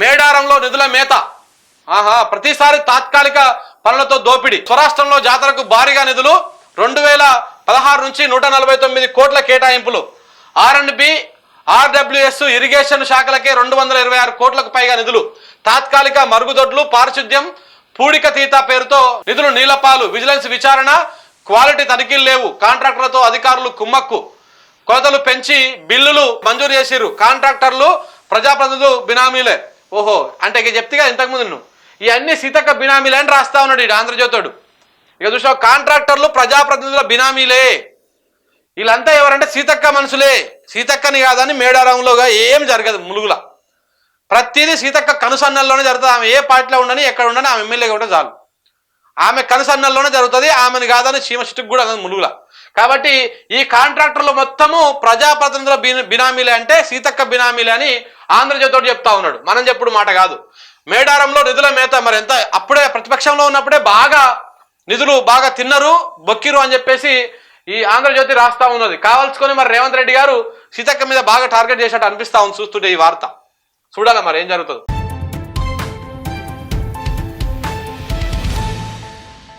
మేడారంలో నిధుల మేత. ఆహా ప్రతిసారి తాత్కాలిక పనులతో దోపిడీ. స్వరాష్ట్రంలో జాతరకు భారీగా నిధులు రెండు వేల పదహారు నుంచి నూట నలభై తొమ్మిది కోట్ల కేటాయింపులు. R and B RWS irrigation శాఖలకే రెండు వందల ఇరవై ఆరు కోట్లకు పైగా నిధులు. తాత్కాలిక మరుగుదొడ్లు పారిశుద్ధ్యం పూడిక తీత పేరుతో నిధులు నీలపాలు విజిలెన్స్ విచారణ క్వాలిటీ తనిఖీలు లేవు. కాంట్రాక్టర్లతో అధికారులు కుమ్మక్కు. కొలతలు పెంచి బిల్లులు మంజూరు చేసిర్రు. కాంట్రాక్టర్లు ప్రజాప్రతినిధులు బినామీలే. ఓహో అంటే ఇక చెప్తేగా ఇంతకుముందు నువ్వు. ఇవన్నీ సీతక్క బినామీలే అని రాస్తా ఉన్నాడు ఇటు ఆంధ్రజ్యోతుడు. ఇక చూసావు కాంట్రాక్టర్లు ప్రజాప్రతినిధుల బినామీలే. వీళ్ళంతా ఎవరంటే సీతక్క మనుషులే. సీతక్కని కాదని మేడారంలోగా ఏం జరగదు ములుగుల. ప్రతిదీ సీతక్క కనుసన్నల్లోనే జరుగుతుంది. ఆమె ఏ పార్టీలో ఉండని ఎక్కడ ఉండని ఆమె ఎమ్మెల్యేగా ఉంటే చాలు. ఆమె కనుసన్నల్లోనే జరుగుతుంది ఆమెను కాదని చీమ కూడా ములుగుల. కాబట్టి ఈ కాంట్రాక్టర్లు మొత్తము ప్రజాప్రతినిధుల బినామీలే అంటే సీతక్క బినామీలే అని ఆంధ్రజ్యోతితో చెప్తా ఉన్నాడు. మనం చెప్పుడు మాట కాదు. మేడారంలో నిధుల మేత మరి ఎంత? అప్పుడే ప్రతిపక్షంలో ఉన్నప్పుడే బాగా నిధులు బాగా తిన్నరు బొక్కిరు అని చెప్పేసి ఈ ఆంధ్రజ్యోతి రాస్తా ఉన్నది. కావాల్సుకొని మరి రేవంత్ రెడ్డి గారు సీతక్క మీద బాగా టార్గెట్ చేసినట్టు అనిపిస్తా ఉంది చూస్తుంటే ఈ వార్త. చూడాలి మరి ఏం జరుగుతుంది.